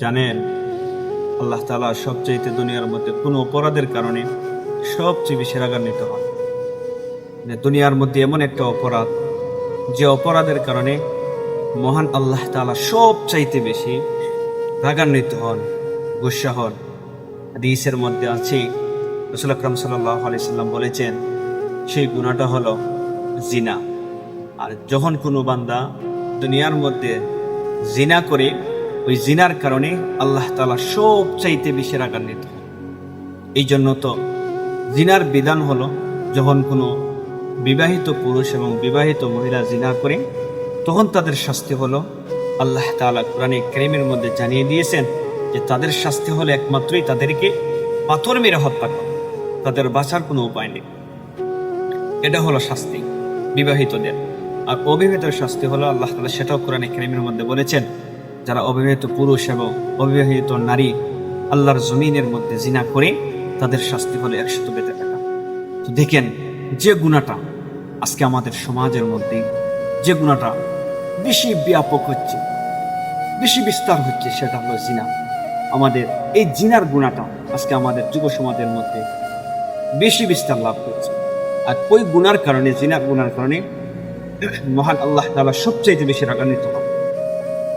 জানেন, আল্লাহ তালা সবচাইতে দুনিয়ার মধ্যে কোনো অপরাধের কারণে সবচেয়ে বেশি রাগান্বিত হন। মানে দুনিয়ার মধ্যে এমন একটা অপরাধ, যে অপরাধের কারণে মহান আল্লাহ তালা সবচাইতে বেশি রাগান্বিত হন, গুসা হন। হাদিসের মধ্যে আছে, রসুল আকরম আলাইসাল্লাম বলেছেন, সেই গুণাটা হলো জিনা। আর যখন কোনো বান্দা দুনিয়ার মধ্যে জিনা করে ওই জিনার কারণে আল্লাহ তালা সব চাইতে বেশি রাগান্বিত। হন। এই জন্য তো জিনার বিধান হলো, যখন কোনো বিবাহিত পুরুষ এবং বিবাহিত মহিলা জিনা করে, তখন তাদের শাস্তি হলো আল্লাহ তালা কোরআনে ক্রেমের মধ্যে জানিয়ে দিয়েছেন যে তাদের শাস্তি হলো একমাত্রই তাদেরকে পাথর মেরে হত্যা করা। তাদের বাঁচার কোনো উপায় নেই। এটা হলো শাস্তি বিবাহিতদের। আর অবিবাহিত শাস্তি হলো আল্লাহ তালা সেটাও কোরআনে ক্রেমের মধ্যে বলেছেন যারা অবিবাহিত পুরুষ এবং অবিবাহিত নারী আল্লাহর জমিনের মধ্যে জিনা করে, তাদের শাস্তি হলো একশত বেঁচে থাকা। তো দেখেন, যে গুণাটা আজকে আমাদের সমাজের মধ্যে, যে গুণাটা বেশি ব্যাপক হচ্ছে, বেশি বিস্তার হচ্ছে, সেটা হলো জিনা। আমাদের এই জিনার গুণাটা আজকে আমাদের যুব সমাজের মধ্যে বেশি বিস্তার লাভ করছে। আর ওই গুনার কারণে, জিনার গুনার কারণে মহান আল্লাহ তালা সবচাইতে বেশি রাগান্বিত হয়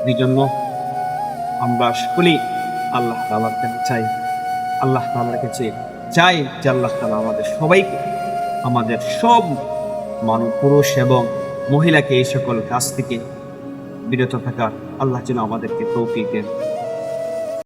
এই জন্য আমরা সকলেই আল্লাহ তালার কাছে চাই। আল্লাহ তালার কাছে চাই যে আল্লাহ তালা আমাদের সবাইকে, আমাদের সব মানব পুরুষ এবং মহিলাকে এই সকল কাজ থেকে বিরত থাকার। আল্লাহ যেন আমাদেরকে তৌফিক দেন।